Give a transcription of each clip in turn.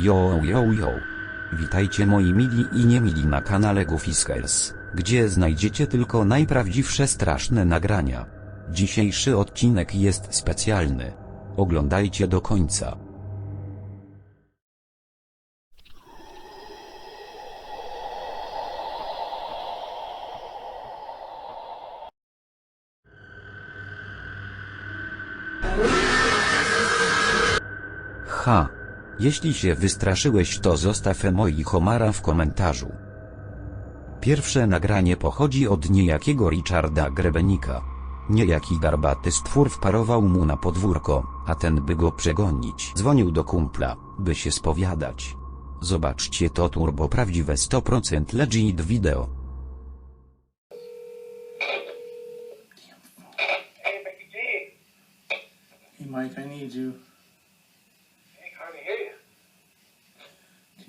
Yo yo yo. Witajcie moi mili i niemili na kanale Goofiskers, gdzie znajdziecie tylko najprawdziwsze straszne nagrania. Dzisiejszy odcinek jest specjalny. Oglądajcie do końca. Ha! Jeśli się wystraszyłeś to zostaw emoi homara w komentarzu. Pierwsze nagranie pochodzi od niejakiego Richarda Grebenika. Niejaki garbaty stwór wparował mu na podwórko, a ten by go przegonić. Dzwonił do kumpla, by się spowiadać. Zobaczcie to turbo prawdziwe 100% legit video. Hey, Mike, I need you.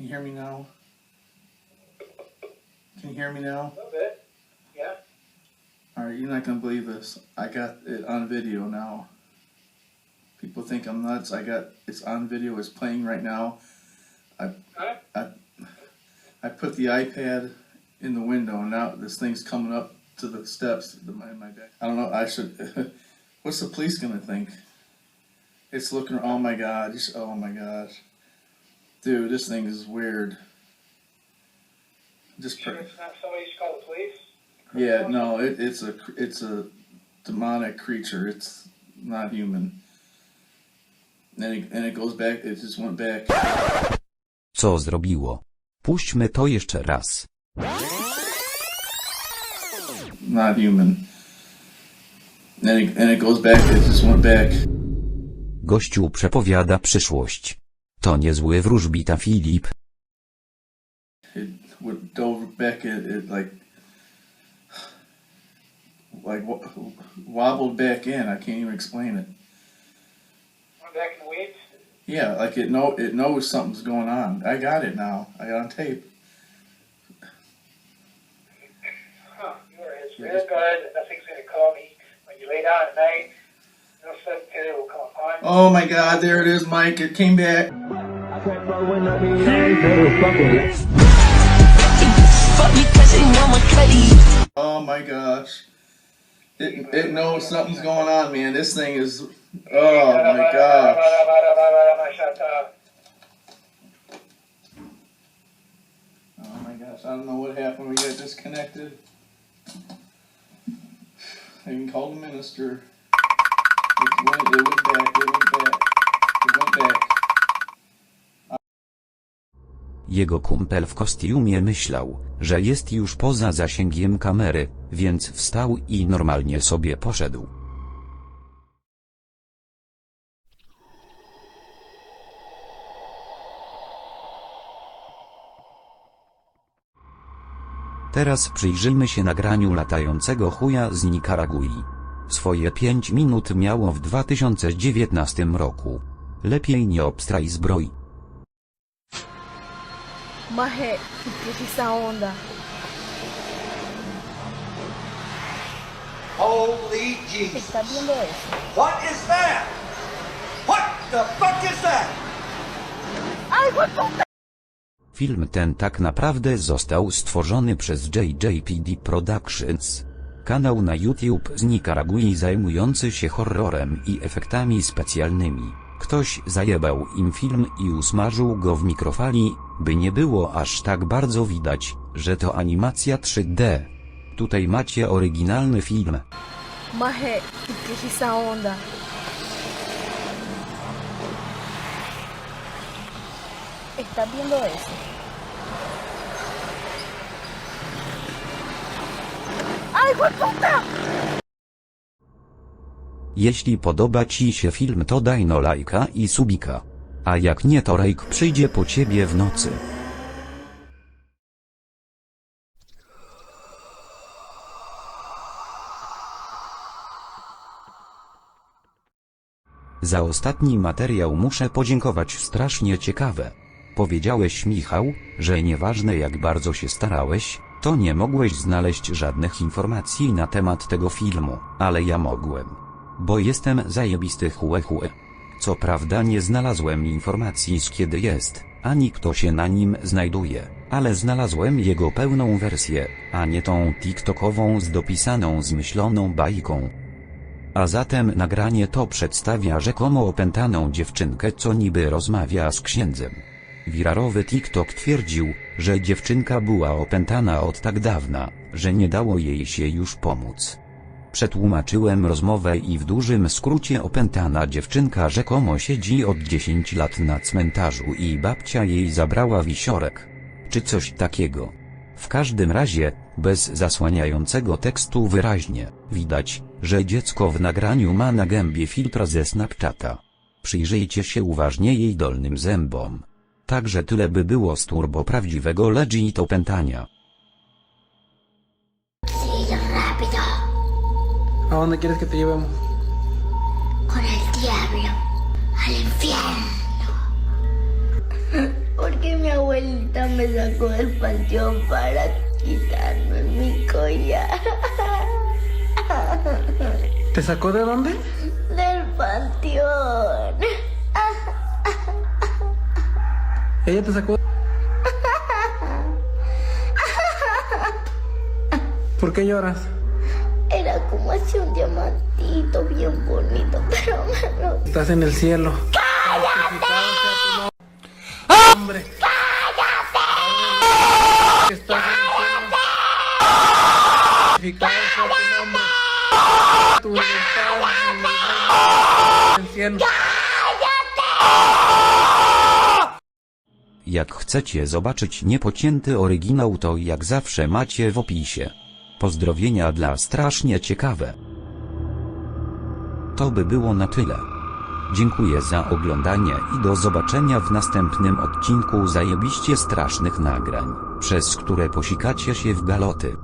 Can you hear me now? Can you hear me now? A little bit. Yeah. All right, you're not gonna believe this. I got it on video now. People think I'm nuts. I got it's on video. It's playing right now. Huh? I I put the iPad in the window, and now this thing's coming up to the steps in my, my back. I don't know. I should. what's the police gonna think? It's looking. Oh my god. Just, oh my gosh, dude, this thing is weird. Just. Sure it's not somebody should call the police? yeah, no, it, it's a it's a demonic creature. It's not human. And it, and it goes back. It just went back. Co zrobiło? Puśćmy to jeszcze raz. Not human. And it, and it goes back. It just went back. Gościu przepowiada przyszłość. To niezły wróżbita Filip. It went dove back. It, it like like wobbled back in. I can't even explain it. Went back in the weeds? Yeah, like it know it knows something's going on. I got it now. I got on tape. Huh. You are his real good. Nothing's going to call me when you lay down at night. No sudden terror will come upon you. Oh my God! There it is, Mike. It came back. Oh my gosh. It, it knows something's going on, man. This thing is. Oh my gosh. Oh my gosh. I don't know what happened. We got disconnected. I even called the minister. It went, it went back. It went back. Jego kumpel w kostiumie myślał, że jest już poza zasięgiem kamery, więc wstał i normalnie sobie poszedł. Teraz przyjrzyjmy się nagraniu latającego chuja z Nikaragui. Swoje 5 minut miało w 2019 roku. Lepiej nie obstraj zbroi. Marré, que essa onda. Holy Jesus. Está viendo eso? What is that? What the fuck is that? ¡Ay, güey, puta! Film ten tak naprawdę został stworzony przez JJPD Productions. Kanał na YouTube z Nikaragui zajmujący się horrorem i efektami specjalnymi. Ktoś zajebał im film i usmażył go w mikrofali, by nie było aż tak bardzo widać, że to animacja 3D. Tutaj macie oryginalny film. Essa onda. ¿Está viendo eso? ¡Ay, puta! Jeśli podoba Ci się film to daj no lajka i subika. A jak nie to Rejk przyjdzie po Ciebie w nocy. Za ostatni materiał muszę podziękować strasznie ciekawe. Powiedziałeś Michał, że nieważne jak bardzo się starałeś, to nie mogłeś znaleźć żadnych informacji na temat tego filmu, ale ja mogłem. Bo jestem zajebisty chue. Co prawda nie znalazłem informacji z kiedy jest, ani kto się na nim znajduje, ale znalazłem jego pełną wersję, a nie tą TikTokową z dopisaną zmyśloną bajką. A zatem nagranie to przedstawia rzekomo opętaną dziewczynkę co niby rozmawia z księdzem. Wirarowy TikTok twierdził, że dziewczynka była opętana od tak dawna, że nie dało jej się już pomóc. Przetłumaczyłem rozmowę i w dużym skrócie opętana dziewczynka rzekomo siedzi od 10 lat na cmentarzu i babcia jej zabrała wisiorek. Czy coś takiego. W każdym razie, bez zasłaniającego tekstu wyraźnie, widać, że dziecko w nagraniu ma na gębie filtr ze Snapchata. Przyjrzyjcie się uważnie jej dolnym zębom. Także tyle by było z turbo prawdziwego legit opętania. ¿A dónde quieres que te llevemos? con el diablo al infierno. Porque mi abuelita me sacó del panteón para quitarme mi collar. ¿Te sacó de dónde? Del panteón. Ella te sacó. ¿Por qué lloras? Como así un diamantito bien bonito, pero me lo... Estás en el cielo. ¡Cállate! ¡Hombre! ¡Cállate! Estás en el cielo. Tu en el cielo. Jak chcecie zobaczyć niepocięty oryginał to jak zawsze macie w opisie. Pozdrowienia dla strasznie ciekawe. To by było na tyle. Dziękuję za oglądanie i do zobaczenia w następnym odcinku zajebiście strasznych nagrań, przez które posikacie się w galoty.